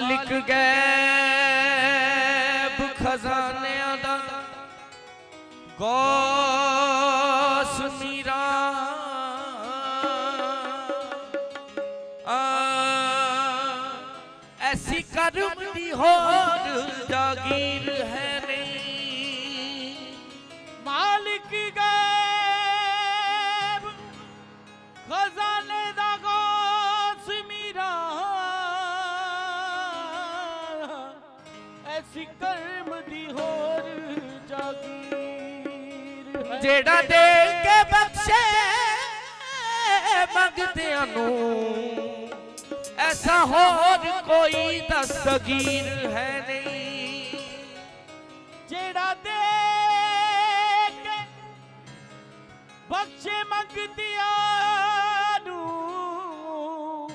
ਮਾਲਿਕ ਗੈਬ ਖਜ਼ਾਨਿਆਂ ਦਾ ਗੌਸ ਮੀਰਾ। ਆ ਐਸੀ ਕਰਮ ਦੀ ਹੋਰ ਜਾਗੀਰ ਹੈ ਨਹੀਂ। ਮਾਲਿਕ ਗੈਬ ਜਿਹੜਾ ਦੇ ਕੇ ਬਖਸ਼ੇ, ਮੰਗਦਿਆਂ ਨੂੰ। ਐਸਾ ਹੋਰ ਕੋਈ ਦਸਤਗੀਰ ਹੈ ਨਹੀਂ। ਜਿਹੜਾ ਦੇ ਕੇ ਬਖਸ਼ੇ, ਮੰਗਦਿਆਂ ਨੂੰ,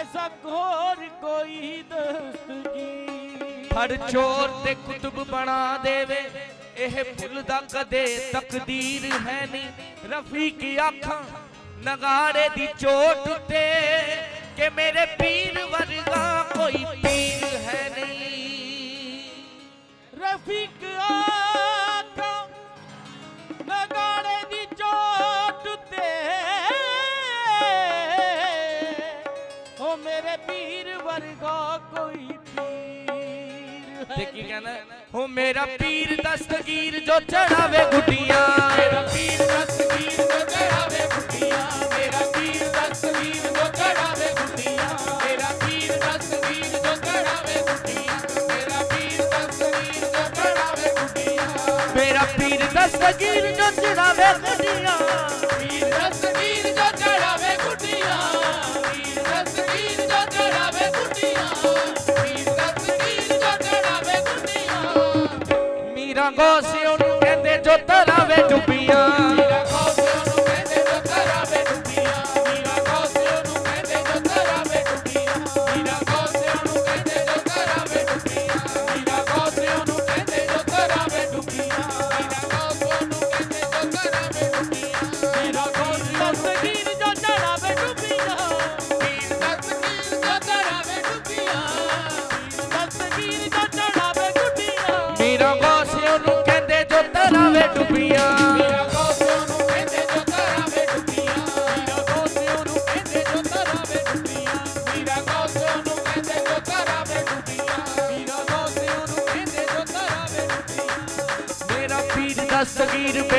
ਐਸਾ ਘੋਰ ਕੋਈ ਦਸਤਗੀਰ ਹਰ ਚੋਰ ਤੇ ਕੁਤਬ ਬਣਾ ਦੇਵੇ। ਇਹ ਭੁੱਲਦਾ ਕਦੇ ਤਕਦੀਰ ਹੈ ਨਹੀਂ। ਰਫੀਕ ਅੱਖਾਂ ਨਗਾਰੇ ਦੀ ਚੋਟ ਤੇ ਕਿ ਮੇਰੇ ਪੀਰ ਤੇ ਕੀ ਕਹਿੰਦਾ? ਹੋ ਮੇਰਾ ਪੀਰ ਦਸਤਗੀਰ ਜੋ ਚੜਾਵੇ ਗੁੱਡੀਆਂ। ਮੇਰਾ ਪੀਰ ਦਸਤਗੀਰ ਜੋ ਚੜਾਵੇ ਗੁੱਡੀਆਂ। ਮੇਰਾ ਪੀਰ ਦਸਤਗੀਰ ਜੋ ਚੜਾਵੇ ਗੁੱਡੀਆਂ। ਮੇਰਾ ਪੀਰ ਦਸਤਗੀਰ ਜੋ ਚੜਾਵੇ ਗੁੱਡੀਆਂ। ਮੇਰਾ ਪੀਰ ਦਸਤਗੀਰ ਜੋ ਚੜਾਵੇ ਗੁੱਡੀਆਂ। ਮੇਰਾ ਪੀਰ ਦਸਤਗੀਰ ਜੋ ਚੜਾਵੇ ਗੁੱਡੀਆਂ।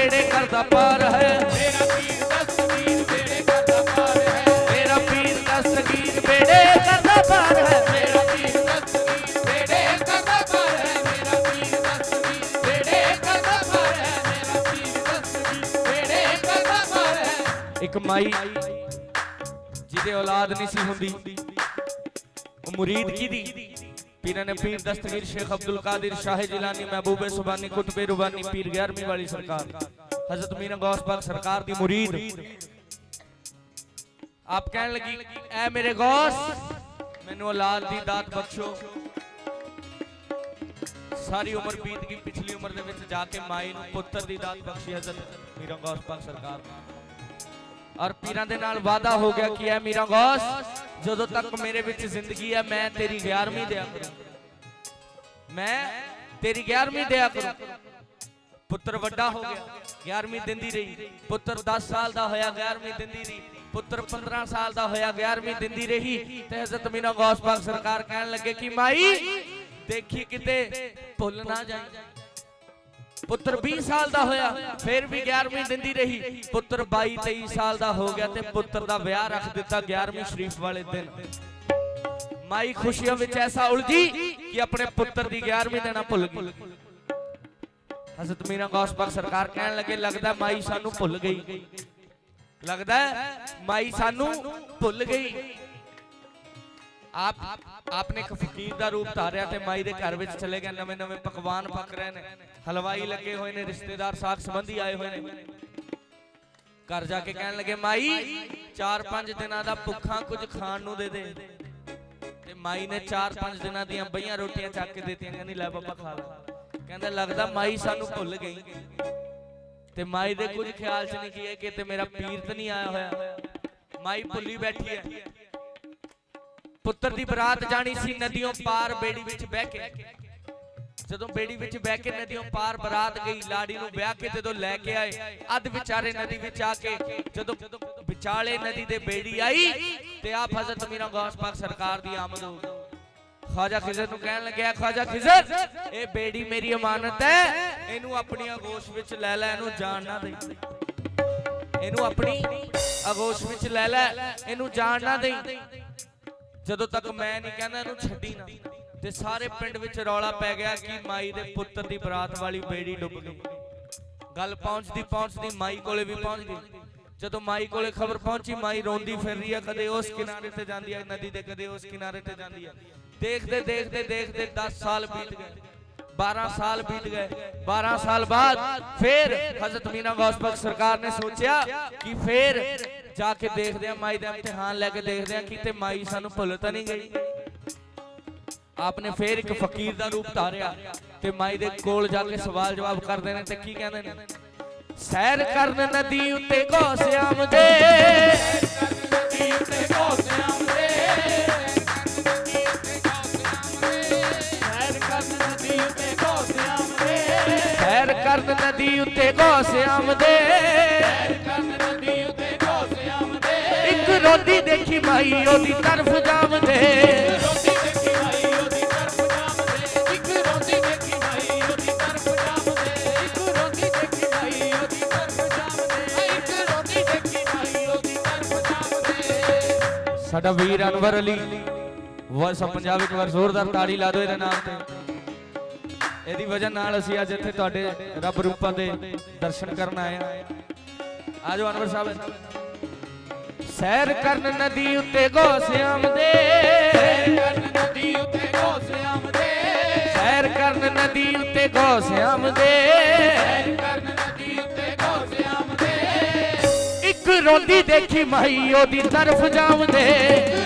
ਬੇੜੇ ਕਰਦਾ ਪਾਰ ਹੈ। ਮੇਰਾ ਪੀਰ ਦਸਤਗੀਰ ਬੇੜੇ ਕਰਦਾ ਪਾਰ ਹੈ। ਮੇਰਾ ਪੀਰ ਦਸਤਗੀਰ ਬੇੜੇ ਕਰਦਾ ਪਾਰ ਹੈ। ਮੇਰਾ ਪੀਰ ਦਸਤਗੀਰ ਬੇੜੇ ਕਰਦਾ ਪਾਰ ਹੈ। ਮੇਰਾ ਪੀਰ ਦਸਤਗੀਰ ਬੇੜੇ ਕਰਦਾ ਪਾਰ ਹੈ। ਮੇਰਾ ਪੀਰ ਦਸਤਗੀਰ ਬੇੜੇ ਕਰਦਾ ਪਾਰ ਹੈ। ਇੱਕ ਮਾਈ ਜਿਹਦੇ ਔਲਾਦ ਨਹੀਂ ਸੀ ਹੁੰਦੀ, ਉਹ ਮੁਰੀਦ ਕੀ ਦੀ? ਨੇ ਪੀਰ ਦਸਤਗੀਰ ਸ਼ੇਖ ਅਬਦੁਲ ਕਾਦਰ ਸ਼ਾਹ ਜਿਲਾਨੀ ਮਹਿਬੂਬੇ ਸੁਬਾਨੀ ਕੁਤਬੇ ਰੁਬਾਨੀ ਪੀਰ 11ਵੀਂ ਵਾਲੀ ਸਰਕਾਰ ਹਜ਼ਰਤ ਮੀਰਾਂ ਗੌਸ ਪਾਕ ਸਰਕਾਰ ਦੀ ਮੁਰੀਦ ਆਪ ਕਹਿਣ ਲੱਗੀ ਐ ਮੇਰੇ ਗੌਸ ਮੈਨੂੰ ਔਲਾਦ ਦੀ ਦਾਤ ਬਖਸ਼ੋ ਸਾਰੀ ਉਮਰ ਬੀਤ ਗਈ ਪਿਛਲੀ ਉਮਰ ਦੇ ਵਿੱਚ ਜਾ ਕੇ ਮਾਈ ਨੂੰ ਪੁੱਤਰ ਦੀ ਦਾਤ ਬਖਸ਼ੀ ਹਜ਼ਰਤ ਮੀਰਾਂ ਗੌਸ ਪਾਕ ਸਰਕਾਰ ਔਰ ਪੀਰਾਂ ਦੇ ਨਾਲ ਵਾਅਦਾ ਹੋ ਗਿਆ ਕਿ ਐ ਮੀਰਾ ਗੌਸ ਜਦੋਂ ਤੱਕ ਮੇਰੇ ਵਿੱਚ ਜ਼ਿੰਦਗੀ ਹੈ ਮੈਂ ਤੇਰੀ 11ਵੀਂ ਦਿਆ ਕਰੂੰ। ਮੈਂ ਤੇਰੀ 11ਵੀਂ ਦਿਆ ਕਰੂੰ। ਪੁੱਤਰ ਵੱਡਾ ਹੋ ਗਿਆ 11ਵੀਂ ਦਿੰਦੀ ਰਹੀ। ਪੁੱਤਰ 10 ਸਾਲ ਦਾ ਹੋਇਆ 11ਵੀਂ ਦਿੰਦੀ ਰਹੀ। ਪੁੱਤਰ 15 ਸਾਲ ਦਾ ਹੋਇਆ 11ਵੀਂ ਦਿੰਦੀ ਰਹੀ। ਤੇ ਹਜ਼ਰਤ ਮੀਨਾ ਗੌਸ ਪਾਕ ਸਰਕਾਰ ਕਹਿਣ ਲੱਗੇ ਕਿ ਮਾਈ, ਦੇਖੀ ਕਿਤੇ ਭੁੱਲ ਨਾ ਜਾਈ। ਪੁੱਤਰ 20 ਸਾਲ ਦਾ ਹੋਇਆ, ਫਿਰ ਵੀ 11ਵੀਂ ਦਿੰਦੀ ਰਹੀ। ਪੁੱਤਰ 22 23 ਸਾਲ ਦਾ ਹੋ ਗਿਆ ਤੇ ਪੁੱਤਰ ਦਾ ਵਿਆਹ ਰੱਖ ਦਿੱਤਾ 11ਵੀਂ ਸ਼ਰੀਫ ਵਾਲੇ ਦਿਨ। ਮਾਈ ਖੁਸ਼ੀਆਂ ਵਿੱਚ ਐਸਾ ਉਲਝੀ ਕਿ ਆਪਣੇ ਪੁੱਤਰ ਦੀ 11ਵੀਂ ਦੇਣਾ ਭੁੱਲ ਗਈ। ਹਜ਼ਰਤ ਮੀਨਾ ਗੌਸ ਪਾਕ ਸਰਕਾਰ ਕਹਿਣ ਲੱਗੇ, ਲੱਗਦਾ ਮਾਈ ਸਾਨੂੰ ਭੁੱਲ ਗਈ। ਲੱਗਦਾ ਮਾਈ ਸਾਨੂੰ ਭੁੱਲ ਗਈ। ਆਪ, ਆਪਨੇ ਇੱਕ ਫਕੀਰ ਦਾ ਰੂਪ ਧਾਰਿਆ ਤੇ ਮਾਈ ਦੇ ਘਰ ਵਿੱਚ ਚਲੇ ਗਏ ਨਵੇਂ ਨਵੇਂ ਪਕਵਾਨ ਪੱਕ ਰਹੇ ਨੇ। ਹਲਵਾਈ ਲੱਗੇ ਹੋਏ ਨੇ, ਰਿਸ਼ਤੇਦਾਰ ਸਾਥ ਸੰਬੰਧੀ ਆਏ ਹੋਏ ਨੇ। ਘਰ ਜਾ ਕੇ ਕਹਿਣ ਲੱਗੇ, ਮਾਈ 4-5 ਦਿਨਾਂ ਦਾ ਭੁੱਖਾ ਕੁਝ ਖਾਣ ਨੂੰ ਦੇ ਦੇ। ਤੇ ਮਾਈ ਨੇ 4-5 ਦਿਨਾਂ ਦੀਆਂ ਬਈਆਂ ਰੋਟੀਆਂ ਚੱਕ ਕੇ ਦਿੱਤੀਆਂ, ਕਹਿੰਦੀ, ਲੈ ਬਾਬਾ, ਖਾ ਲੈ। ਕਹਿੰਦਾ, ਲੱਗਦਾ ਮਾਈ ਸਾਨੂੰ ਭੁੱਲ ਗਈ। ਤੇ ਮਾਈ ਦੇ ਕੁਝ ਖਿਆਲ ਚ ਨਹੀਂ ਕੀ ਕਿ ਤੇ ਮੇਰਾ ਪੀਰ ਤਾਂ ਨਹੀਂ ਆਇਆ ਹੋਇਆ। ਮਾਈ ਭੁੱਲੀ ਬੈਠੀ ਹੈ। ਪੁੱਤਰ ਦੀ ਬਰਾਤ ਜਾਣੀ ਸੀ ਨਦੀਆਂ ਪਾਰ, ਬੇੜੀ ਵਿੱਚ ਬਹਿ ਕੇ। ਜਦੋਂ ਬੇੜੀ ਵਿੱਚ ਬਹਿ ਕੇ ਨਦੀਆਂ ਪਾਰ ਬਰਾਤ ਗਈ, ਲਾੜੀ ਨੂੰ ਵਿਆਹ ਕੇ ਜਦੋਂ ਲੈ ਕੇ ਆਏ, ਅੱਧ ਵਿਚਾਰੇ ਨਦੀ ਵਿੱਚ ਆ ਕੇ ਜਦੋਂ ਵਿਚਾਲੇ ਨਦੀ ਦੇ ਬੇੜੀ ਆਈ ਤੇ ਆਪ ਹਜ਼ਰਤ ਮੀਰਾਂ ਗੌਸ ਪਾਕ ਸਰਕਾਰ ਦੀ ਆਮਦ ਹੋ ਗਈ। ਖਾਜਾ ਖਿਜ਼ਰ ਨੂੰ ਕਹਿਣ ਲੱਗਿਆ, ਖਾਜਾ ਖਿਜ਼ਰ, ਇਹ ਬੇੜੀ ਮੇਰੀ ਅਮਾਨਤ ਹੈ, ਇਹਨੂੰ ਆਪਣੀ ਆਗੋਸ਼ ਵਿੱਚ ਲੈ ਲੈ, ਇਹਨੂੰ ਜਾਣ ਨਾ ਦੇ ਇਹਨੂੰ ਆਪਣੀ ਅਗੋਸ਼ ਵਿੱਚ ਲੈ ਲੈ, ਇਹਨੂੰ ਜਾਣ ਨਾ ਦੇ ਜਦੋਂ ਤੱਕ ਮੈਂ ਨਹੀਂ ਕਹਿੰਦਾ, ਇਹਨੂੰ ਛੱਡੀ ਨਾ। ਤੇ ਸਾਰੇ ਪਿੰਡ ਵਿੱਚ ਰੌਲਾ ਪੈ ਗਿਆ ਕਿ ਮਾਈ ਦੇ ਪੁੱਤਰ ਦੀ ਬਰਾਤ ਵਾਲੀ ਬੇੜੀ ਡੁੱਬ ਗਈ। ਗੱਲ ਪਹੁੰਚਦੀ ਪਹੁੰਚਦੀ ਮਾਈ ਕੋਲੇ ਵੀ ਪਹੁੰਚ ਗਈ। ਜਦੋਂ ਮਾਈ ਕੋਲੇ ਖਬਰ ਪਹੁੰਚੀ, ਮਾਈ ਰੋਂਦੀ ਫਿਰ ਰਹੀ ਹੈ ਕਦੇ ਉਸ ਕਿਨਾਰੇ ਤੇ ਜਾਂਦੀ ਹੈ ਨਦੀ ਦੇ ਕਦੇ ਉਸ ਕਿਨਾਰੇ ਤੇ ਜਾਂਦੀ ਹੈ ਦੇਖਦੇ ਦੇਖਦੇ ਦੇਖਦੇ 10 ਸਾਲ ਬੀਤ ਗਏ। 12 ਸਾਲ ਬੀਤ ਗਏ। 12 ਸਾਲ ਬਾਅਦ ਫਿਰ ਹਜ਼ਰਤ ਮੀਨਾ ਗੌਸ ਸਰਕਾਰ ਨੇ ਸੋਚਿਆ ਕਿ ਫਿਰ ਜਾ ਕੇ ਦੇਖਦੇ ਆ ਮਾਈ ਦਾ ਇਮਤਿਹਾਨ ਲੈ ਕੇ ਦੇਖਦੇ ਆ ਕਿਤੇ ਮਾਈ ਸਾਨੂੰ ਭੁੱਲ ਤਾਂ ਨਹੀਂ ਗਈ। ਆਪਨੇ ਫੇਰ ਇੱਕ ਫਕੀਰ ਦਾ ਰੂਪ ਧਾਰਿਆ ਤੇ ਮਾਈ ਦੇ ਕੋਲ ਜਾ ਕੇ ਸਵਾਲ ਜਵਾਬ ਕਰਦੇ ਨੇ ਤੇ ਕੀ ਕਹਿੰਦੇ ਨੇ? ਸੈਰ ਕਰਨ ਨਦੀ ਉੱਤੇ ਘੋਸਿਆਮ ਦੇ ਨਦੀ ਉੱਤੇ ਘੋਸਿਆਂ ਦੇ ਸੈਰ ਕਰਨ ਨਦੀ ਉੱਤੇ ਘੋਸਿਆਂ ਦੇ ਸੈਰ ਕਰਨ ਨਦੀ ਉੱਤੇ ਘੋਸਿਆਮ ਦੇ ਇੱਕ ਰੋਦੀ ਦੇਖੀ ਮਾਈ, ਉਹਦੀ ਤਰਫ ਜਾਵਦੇ। ਸਾਡਾ ਵੀਰ ਅਨਵਰ ਅਲੀ। ਵਰਸਾ ਪੰਜਾਬ ਵਿੱਚ ਵਾਰ ਜ਼ੋਰਦਾਰ ਤਾੜੀ ਲਾ ਦਿਓ ਇਹਦੇ ਨਾਮ ਤੇ। ਇਹਦੀ ਵਜ੍ਹਾ ਨਾਲ ਅਸੀਂ ਅੱਜ ਇੱਥੇ ਤੁਹਾਡੇ ਰੱਬ ਰੂਪਾਂ ਦੇ ਦਰਸ਼ਨ ਕਰਨ ਆਏ ਆ ਆਜੋ ਅਨਵਰ ਸਾਹਿਬ। ਸੈਰ ਕਰਨ ਨਦੀ ਉੱਤੇ ਘੋਸਿਆਮ ਦੇ ਕਰਨ ਨਦੀ ਉੱਤੇ ਘੋਸਿਆਂ ਦੇ। ਸੈਰ ਕਰਨ ਨਦੀ ਉੱਤੇ ਘੋਸਿਆਮ ਦੇ। ਸੈਰ ਕਰਨ ਰੋਂਦੀ ਦੇਖੀ ਮਾਈ ਉਹਦੀ ਤਰਫ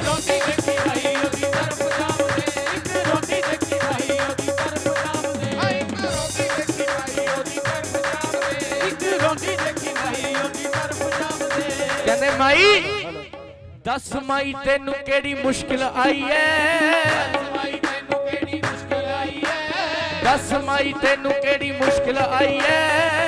ਰੋਟੀ ਦੇਖੀ ਮਾਈ ਉਹਦੀ ਤਰਫ ਦੇਖੀ ਮਾਈ ਉਹਦੀ ਤਰਫ ਜਾਮਦੇ ਆ ਇੱਕ ਰੋਟੀ ਦੇਖੀ ਮਾਈ ਉਹਦੀ ਤਰਫ ਜਾਮਦੇ ਇੱਕ ਰੋਟੀ ਦੇਖੀ ਮਾਈ ਉਹਦੀ ਤਰਫ ਜਾਮਦੇ ਕਹਿੰਦੇ ਮਾਈ ਦੱਸ ਮਾਈ ਤੈਨੂੰ ਕਿਹੜੀ ਮੁਸ਼ਕਿਲ ਆਈ ਐ? ਮਾਈ ਤੈਨੂੰ ਕਿਹੜੀ ਮੁਸ਼ਕਲ ਆਈ ਹੈ ਦੱਸ ਮਾਈ ਤੈਨੂੰ ਕਿਹੜੀ ਮੁਸ਼ਕਿਲ ਆਈ ਐ?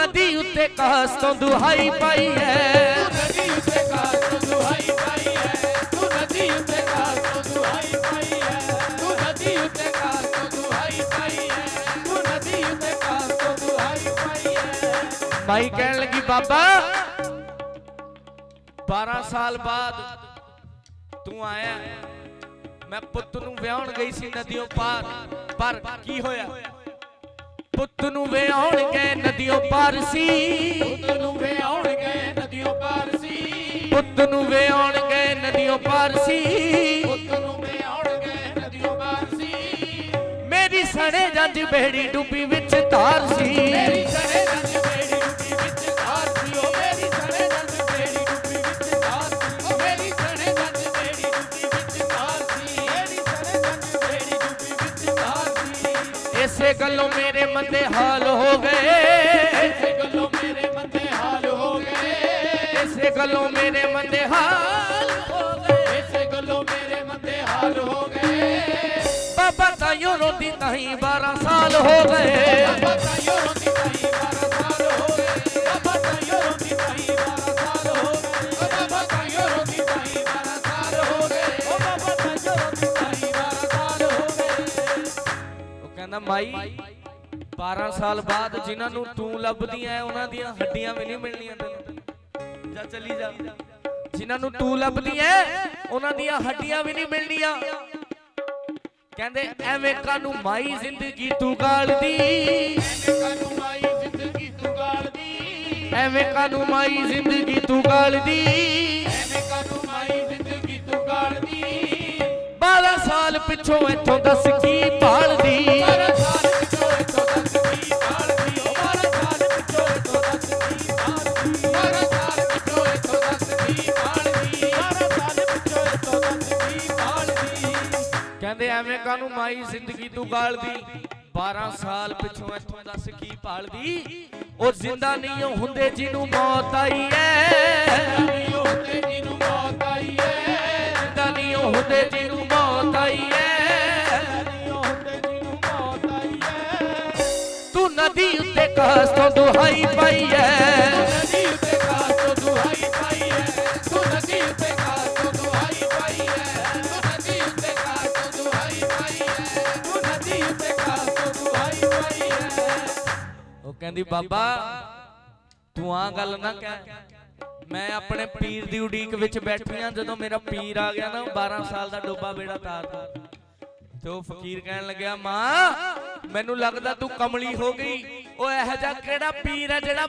ਨਦੀ ਉੱਤੇ ਕਾਸ ਤੋਂ ਦੁਹਾਈ ਪਾਈ ਐ ਤੂੰ ਨਦੀ ਉੱਤੇ ਕਾਸ ਤੋਂ ਦੁਹਾਈ ਪਾਈ ਹੈ। ਤੂੰ ਨਦੀ ਉੱਤੇ ਕਾਸ ਤੋਂ ਦੁਹਾਈ ਪਾਈ ਹੈ ਤੂੰ ਨਦੀ ਉੱਤੇ ਕਾਸ ਤੋਂ ਦੁਹਾਈ ਪਾਈ ਹੈ ਤੂੰ ਨਦੀ ਉੱਤੇ ਕਾਸ ਤੋਂ ਦੁਹਾਈ ਪਾਈ ਹੈ ਮਾਈ ਕਹਿਣ ਲੱਗੀ, ਬਾਬਾ 12 ਸਾਲ ਬਾਅਦ ਤੂੰ ਆਇਆ। ਮੈਂ ਪੁੱਤ ਨੂੰ ਵਿਆਹਣ ਗਈ ਸੀ ਨਦੀਓਂ ਪਾਰ। ਪਰ ਕੀ ਹੋਇਆ? ਪੁੱਤ ਨੂੰ ਵਿਆਹਣ ਗਏ ਪਾਰ ਸੀ ਪੁੱਤ ਨੂੰ ਵਿਆਹਣ ਗਏ ਪਾਰ ਸੀ ਪੁੱਤ ਨੂੰ ਵਿਆਹਣ ਗਏ ਨਦੀਓਂ ਪਾਰ ਸੀ ਪੁੱਤ ਨੂੰ ਵਿਆਹਣ ਗਏ ਪਾਰ ਸੀ ਮੇਰੀ ਸਣੇ ਜੰਜ ਬੇੜੀ ਡੁੱਬੀ ਵਿੱਚ ਧਾਰ ਸੀ। ਮੇਰੀ ਸਣੇ ਰੰਗ ਇਸੇ ਗੱਲੋਂ ਮੇਰੇ ਮੰਦੇ ਹਾਲ ਹੋ ਗਏ। ਇਸੇ ਗੱਲੋਂ ਮੇਰੇ ਮੰਦੇ ਹਾਲ ਹੋ ਗਏ। ਇਸੇ ਗੱਲੋਂ ਮੇਰੇ ਮੰਦੇ ਹਾਲ ਹੋ ਗਏ। ਇਸੇ ਗੱਲੋਂ ਮੇਰੇ ਮੰਦੇ ਹਾਲ ਹੋ ਗਏ। ਬਾਬਾ ਤਾਈਓ ਰੋਂਦੀ ਤਾਈ 12 ਸਾਲ ਹੋ ਗਏ। ਬਾਬਾ ਤਾਈਓ ਰੋਂਦੀ ਤਾਈ 12 ਸਾਲ ਹੋ ਗਏ। ਬਾਬਾ ਤਾਈਓ ਰੋਂਦੀ ਤਾਈ ਕਹਿੰਦਾ, ਮਾਈ 12 ਸਾਲ ਬਾਅਦ ਜਿਨ੍ਹਾਂ ਨੂੰ ਤੂੰ ਲੱਭਦੀ ਐ, ਉਹਨਾਂ ਦੀਆਂ ਹੱਡੀਆਂ ਵੀ ਨਹੀਂ ਮਿਲਣੀਆਂ ਤੈਨੂੰ। ਜਾ ਚੱਲੀ ਜਾ। ਜਿਨ੍ਹਾਂ ਨੂੰ ਤੂੰ ਲੱਭਦੀ ਐ, ਉਹਨਾਂ ਦੀਆਂ ਹੱਡੀਆਂ ਵੀ ਨਹੀਂ ਮਿਲਣੀਆਂ। ਕਹਿੰਦੇ, ਐਵੇਂ ਕਾਨੂੰ ਮਾਈ ਜ਼ਿੰਦਗੀ ਤੂੰ ਗਾਲਦੀ? ਕਾਨੂੰ ਮਾਈ ਜ਼ਿੰਦਗੀ ਤੂੰ ਗਾਲਦੀ ਐਵੇਂ ਕਾਨੂੰ ਮਾਈ ਜ਼ਿੰਦਗੀ ਤੂੰ ਗਾਲਦੀ? ਐਵੇਂ ਕਾਨੂੰ ਮਾਈ ਜ਼ਿੰਦਗੀ ਤੂੰ ਗਾਲਦੀ 12 ਸਾਲ ਪਿੱਛੋਂ ਇੱਥੋਂ ਦੱਸ ਕੀ ਐਵੇਂ ਕਾਨੂੰ ਮਾਈ ਜ਼ਿੰਦਗੀ ਤੂੰ ਗਾਲਦੀ? 12 ਸਾਲ ਪਿੱਛੋਂ ਇੱਥੋਂ ਦੱਸ ਕੀ ਭਾਲਦੀ ਉਹ ਜ਼ਿੰਦਾ ਨਹੀਂ ਹੁੰਦੇ ਜਿਹਨੂੰ ਮੌਤ ਆਈ ਐ। ਹੁੰਦੇ ਜਿਹਨੂੰ ਮੌਤ ਆਈ ਏ ਜ਼ਿੰਦਾ ਨਹੀਂ ਹੁੰਦੇ ਜਿਹਨੂੰ ਮੌਤ ਆਈ ਐ। ਤੂੰ ਨਦੀ ਉੱਤੇ ਕਾਸ ਤੋਂ ਦੁਹਾਈ ਪਾਈ ਐ। ਕਹਿੰਦੀ, ਬਾਬਾ, ਤੂੰ ਆ ਗੱਲ ਨਾ ਕਹਿ। ਮੈਂ ਆਪਣੇ ਪੀਰ ਦੀ ਉਡੀਕ ਵਿੱਚ ਬੈਠੀ ਆ, ਜਦੋਂ ਮੇਰਾ ਪੀਰ ਆ ਗਿਆ ਨਾ 12 ਸਾਲ ਦਾ ਡੋਬਾ ਬੇੜਾ ਤਾਰ ਤੇ ਉਹ ਫਕੀਰ ਕਹਿਣ ਲੱਗਿਆ, ਮਾਂ, ਮੈਨੂੰ ਲੱਗਦਾ ਤੂੰ ਕਮਲੀ ਹੋ ਗਈ। ਉਹ ਇਹੋ ਜਿਹਾ ਕਿਹੜਾ ਪੀਰ ਹੈ ਜਿਹੜਾ